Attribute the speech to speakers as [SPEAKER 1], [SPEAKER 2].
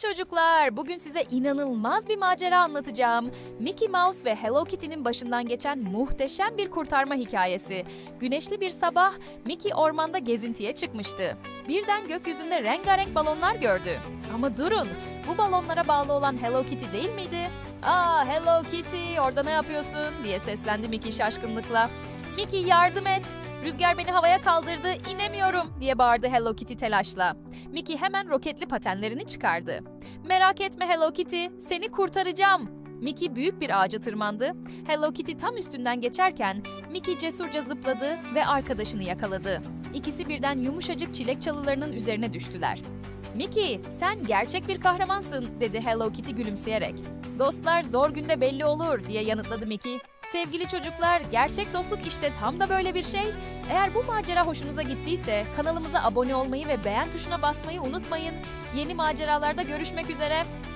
[SPEAKER 1] çocuklar, bugün size inanılmaz bir macera anlatacağım. Mickey Mouse ve Hello Kitty'nin başından geçen muhteşem bir kurtarma hikayesi. Güneşli bir sabah Mickey ormanda gezintiye çıkmıştı. Birden gökyüzünde rengarenk balonlar gördü. Ama durun, bu balonlara bağlı olan Hello Kitty değil miydi? Aa Hello Kitty, orada ne yapıyorsun? diye seslendi Mickey şaşkınlıkla. Mickey yardım et. Rüzgar beni havaya kaldırdı, inemiyorum diye bağırdı Hello Kitty telaşla. Mickey hemen roketli patenlerini çıkardı. Merak etme Hello Kitty, seni kurtaracağım. Mickey büyük bir ağaca tırmandı. Hello Kitty tam üstünden geçerken Mickey cesurca zıpladı ve arkadaşını yakaladı. İkisi birden yumuşacık çilek çalılarının üzerine düştüler. Mickey, sen gerçek bir kahramansın, dedi Hello Kitty gülümseyerek. Dostlar zor günde belli olur, diye yanıtladı Mickey. Sevgili çocuklar, gerçek dostluk işte tam da böyle bir şey. Eğer bu macera hoşunuza gittiyse kanalımıza abone olmayı ve beğen tuşuna basmayı unutmayın. Yeni maceralarda görüşmek üzere.